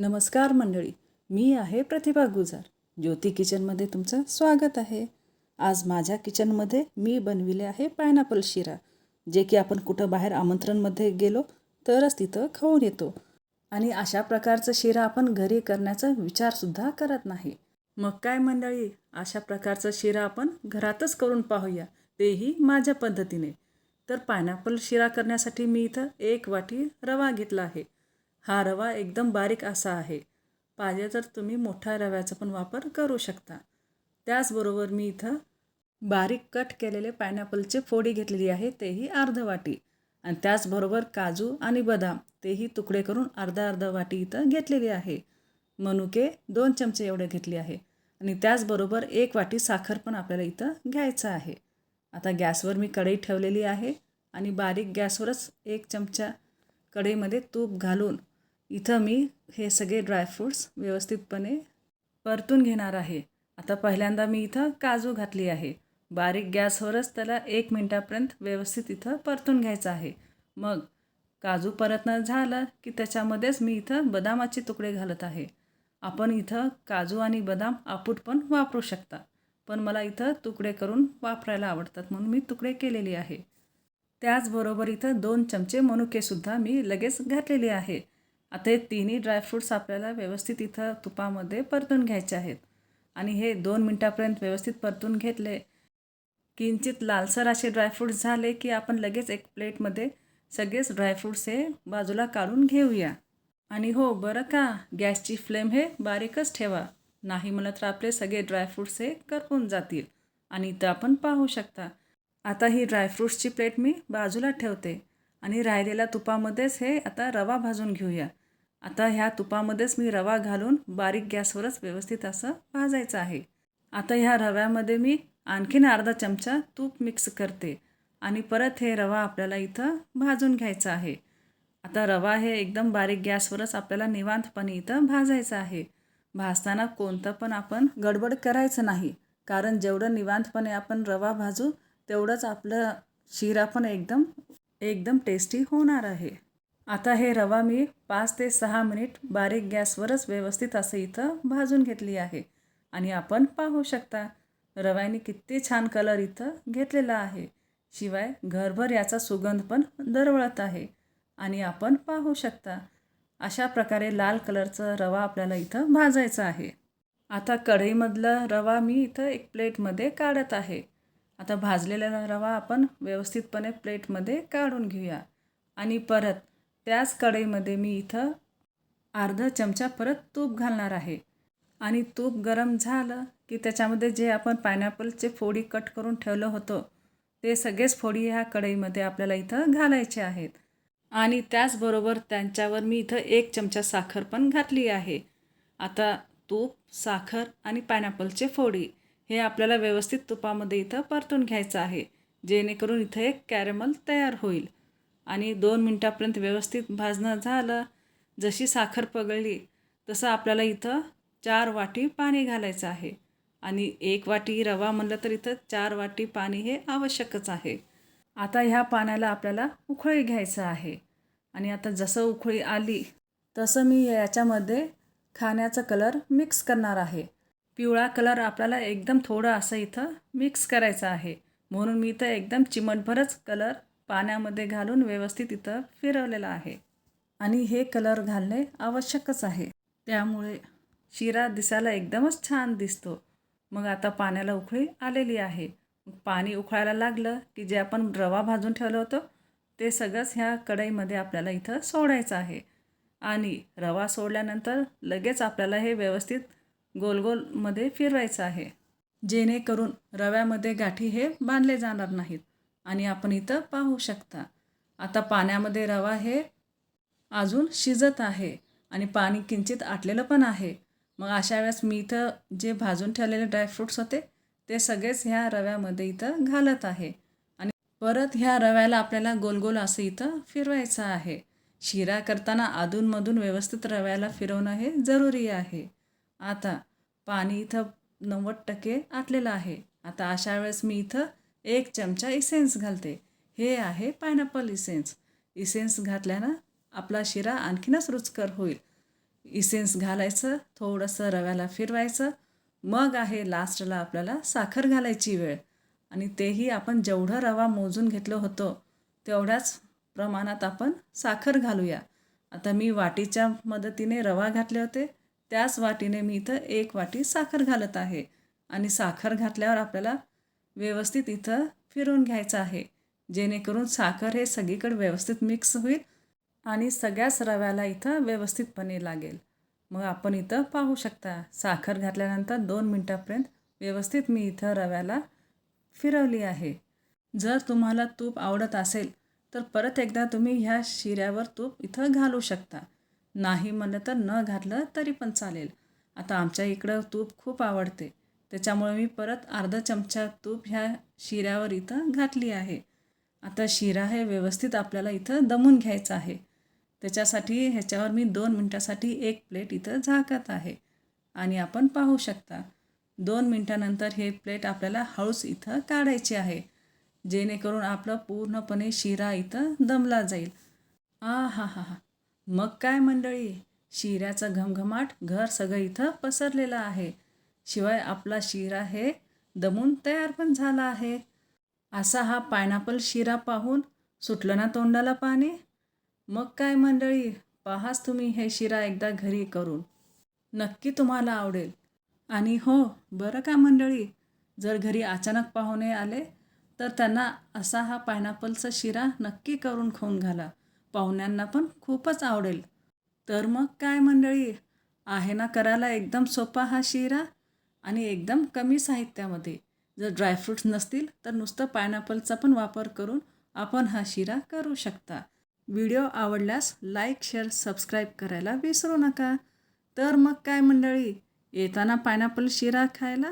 नमस्कार मंडळी मी आहे प्रतिभा गुजार. ज्योती किचनमध्ये तुमचं स्वागत आहे. आज माझ्या किचनमध्ये मी बनविले आहे पायनॅपल शिरा जे की आपण कुठं बाहेर आमंत्रणमध्ये गेलो तरच तिथं खाऊन येतो. आणि अशा प्रकारचं शिरा आपण घरी करण्याचा विचारसुद्धा करत नाही. मग काय मंडळी अशा प्रकारचं शिरा आपण घरातच करून पाहूया तेही माझ्या पद्धतीने. तर पायनॅपल शिरा करण्यासाठी मी इथं एक वाटी रवा घेतला आहे. हा रवा एकदम बारीक असा आहे. पाहिजे तर तुम्ही मोठ्या रव्याचा पण वापर करू शकता. त्याचबरोबर मी इथं बारीक कट केलेले पायनॅपलचे फोडी घेतलेली आहे तेही अर्ध वाटी. आणि त्याचबरोबर काजू आणि बदाम तेही तुकडे करून अर्धा अर्धा वाटी इथं घेतलेली आहे. मनुके दोन चमचे एवढे घेतले आहे. आणि त्याचबरोबर एक वाटी साखर पण आपल्याला इथं घ्यायचं आहे. आता गॅसवर मी कढई ठेवलेली आहे आणि बारीक गॅसवरच एक चमचा कढईमध्ये तूप घालून इथं मी हे सगळे ड्रायफ्रूट्स व्यवस्थितपणे परतून घेणार आहे. आता पहिल्यांदा मी इथं काजू घातली आहे. बारीक गॅसवरच त्याला एक मिनटापर्यंत व्यवस्थित इथं परतून घ्यायचं आहे. मग काजू परतणं झालं की त्याच्यामध्येच मी इथं बदामाचे तुकडे घालत आहे. आपण इथं काजू आणि बदाम आपूट पण वापरू शकता पण मला इथं तुकडे करून वापरायला आवडतात म्हणून मी तुकडे केलेले आहे. त्याचबरोबर इथं दोन चमचे मनुकेसुद्धा मी लगेच घातलेले आहे. आता हे तिन्ही ड्रायफ्रूट्स आपल्याला व्यवस्थित इथं तुपामध्ये परतून घ्यायचे आहेत. आणि हे दोन मिनटापर्यंत व्यवस्थित परतून घेतले. किंचित लालसर असे ड्रायफ्रूट्स झाले की आपण लगेच एक प्लेटमध्ये सगळेच ड्रायफ्रूट्स हे बाजूला काढून घेऊया. आणि हो बरं का? गॅसची फ्लेम हे बारीकच ठेवा. नाही म्हणलं तर आपले सगळे ड्रायफ्रूट्स हे करपून जातील. आणि इथं आपण पाहू शकता. आता ही ड्रायफ्रूट्सची प्लेट मी बाजूला ठेवते. आणि राहिलेल्या तुपामध्येच हे आता रवा भाजून घेऊया. आता ह्या तुपामध्येच मी रवा घालून बारीक गॅसवरच व्यवस्थित असं भाजायचं आहे. आता ह्या रव्यामध्ये मी आणखीन अर्धा चमचा तूप मिक्स करते आणि परत हे रवा आपल्याला इथं भाजून घ्यायचा आहे. आता रवा हे एकदम बारीक गॅसवरच आपल्याला निवांतपणे इथं भाजायचं आहे. भाजताना कोणतं पण आपण गडबड करायचं नाही कारण जेवढं निवांतपणे आपण रवा भाजू तेवढंच आपलं शिरा पण एकदम एकदम टेस्टी होणार आहे. आता हे रवा मी पाच ते सहा मिनिट बारीक गॅसवरच व्यवस्थित असं इथं भाजून घेतली आहे. आणि आपण पाहू शकता रव्याने किती छान कलर इथं घेतलेला आहे. शिवाय घरभर याचा सुगंध पण दरवळत आहे. आणि आपण पाहू शकता अशा प्रकारे लाल कलरचा रवा आपल्याला इथं भाजायचा आहे. आता कढईमधला रवा मी इथं एक प्लेटमध्ये काढत आहे. आता भाजलेला रवा आपण व्यवस्थितपणे प्लेटमध्ये काढून घेऊया. आणि परत त्याच कढईमध्ये मी इथं अर्धा चमचा परत तूप घालणार आहे. आणि तूप गरम झालं की त्याच्यामध्ये जे आपण पायनॅपलचे फोडी कट करून ठेवलं होतं ते सगळेच फोडी ह्या कढईमध्ये आपल्याला इथं घालायचे आहेत. आणि त्याचबरोबर त्यांच्यावर मी इथं एक चमचा साखर पण घातली आहे. आता तूप साखर आणि पायनॅपलचे फोडी हे आपल्याला व्यवस्थित तुपामध्ये इथं परतून घ्यायचं आहे जेणेकरून इथं एक कॅरेमल तयार होईल. आणि दोन मिनटापर्यंत व्यवस्थित भाजणं झालं. जशी साखर पगळली तसं आपल्याला इथं चार वाटी पाणी घालायचं आहे. आणि एक वाटी रवा म्हणलं तर इथं चार वाटी पाणी हे आवश्यकच आहे. आता ह्या पाण्याला आपल्याला उकळी घ्यायचं आहे. आणि आता जसं उखळी आली तसं मी याच्यामध्ये खाण्याचा कलर मिक्स करणार आहे. पिवळा कलर आपल्याला एकदम थोडं असं इथं मिक्स करायचं आहे. म्हणून मी इथं एकदम चिमटभरच कलर पाण्यामध्ये घालून व्यवस्थित इथं फिरवलेलं आहे. आणि हे कलर घालणे आवश्यकच आहे. त्यामुळे शिरा दिसायला एकदमच छान दिसतो. मग आता पाण्याला उकळी आलेली आहे. पाणी उकळायला लागलं की जे आपण रवा भाजून ठेवलं होतं ते सगळंच ह्या कढईमध्ये आपल्याला इथं सोडायचं आहे. आणि रवा सोडल्यानंतर लगेच आपल्याला हे व्यवस्थित गोलगोलमध्ये फिरवायचं आहे. जेणेकरून रव्यामध्ये गाठी हे बांधले जाणार नाहीत. आणि आपण इथं पाहू शकता. आता पाण्यामध्ये रवा हे अजून शिजत आहे आणि पाणी किंचित आटलेलं पण आहे. मग अशा वेळेस मी इथं जे भाजून ठेवलेले ड्रायफ्रूट्स होते ते सगळेच ह्या रव्यामध्ये इथं घालत आहे. आणि परत ह्या रव्याला आपल्याला गोलगोल असं इथं फिरवायचं आहे. शिरा करताना अधूनमधून व्यवस्थित रव्याला फिरवणं हे जरुरी आहे. आता पाणी इथं नव्वद टक्के आटलेलं आहे. आता अशा वेळेस मी इथं एक चमचा इसेन्स घालते. हे आहे पायनॅपल इसेन्स इसेन्स घातल्यानं आपला शिरा आणखीनच रुचकर होईल. इसेन्स घालायचं थोडंसं रव्याला फिरवायचं. मग आहे लास्टला आपल्याला साखर घालायची वेळ. आणि तेही आपण जेवढं रवा मोजून घेतलं होतं तेवढ्याच प्रमाणात आपण साखर घालूया. आता मी वाटीच्या मदतीने रवा घातले होते. त्याच वाटीने मी इथं एक वाटी साखर घालत आहे. आणि साखर घातल्यावर आपल्याला व्यवस्थित इथं फिरवून घ्यायचं आहे. जेणेकरून साखर हे सगळीकडे व्यवस्थित मिक्स होईल आणि सगळ्याच रव्याला इथं व्यवस्थितपणे लागेल. मग आपण इथं पाहू शकता साखर घातल्यानंतर दोन मिनटापर्यंत व्यवस्थित मी इथं रव्याला फिरवली आहे. जर तुम्हाला तूप आवडत असेल तर परत एकदा तुम्ही ह्या शिऱ्यावर तूप इथं घालू शकता. नाही म्हणलं तर न घातलं तरी पण चालेल. आता आमच्या इकडं तूप खूप आवडते. त्याच्यामुळे मी परत अर्धा चमचा तूप ह्या शिऱ्यावर इथं घातली आहे. आता शिरा हे व्यवस्थित आपल्याला इथं दमून घ्यायचं आहे. त्याच्यासाठी ह्याच्यावर मी दोन मिनटासाठी एक प्लेट इथं झाकत आहे. आणि आपण पाहू शकता दोन मिनटानंतर हे प्लेट आपल्याला हळूच इथं काढायची आहे. जेणेकरून आपलं पूर्णपणे शिरा इथं दमला जाईल. आ हा हा हा. मग काय मंडळी? शिऱ्याचा घमघमाट घर सगळं इथं पसरलेलं आहे. शिवाय आपला शिरा हे दमून तयार पण झाला आहे. असा हा पायनॅपल शिरा पाहून सुटलं ना तोंडाला पाणी? मग काय मंडळी पाहाच तुम्ही हे शिरा एकदा घरी करून. नक्की तुम्हाला आवडेल. आणि हो बरं का मंडळी? जर घरी अचानक पाहुणे आले तर त्यांना असा हा पायनॅपलचा शिरा नक्की करून खाऊन घाला. पाहुण्यांना पण खूपच आवडेल. तर मग काय मंडळी? आहे ना करायला एकदम सोपा हा शिरा? आणि एकदम कमी साहित्यामध्ये. जर ड्रायफ्रूट्स नसतील तर नुसतं पायनॅपलचा पण वापर करून आपण हा शिरा करू शकता. व्हिडिओ आवडल्यास लाईक शेअर सबस्क्राईब करायला विसरू नका. तर मग काय मंडळी येताना पायनॅपल शिरा खायला?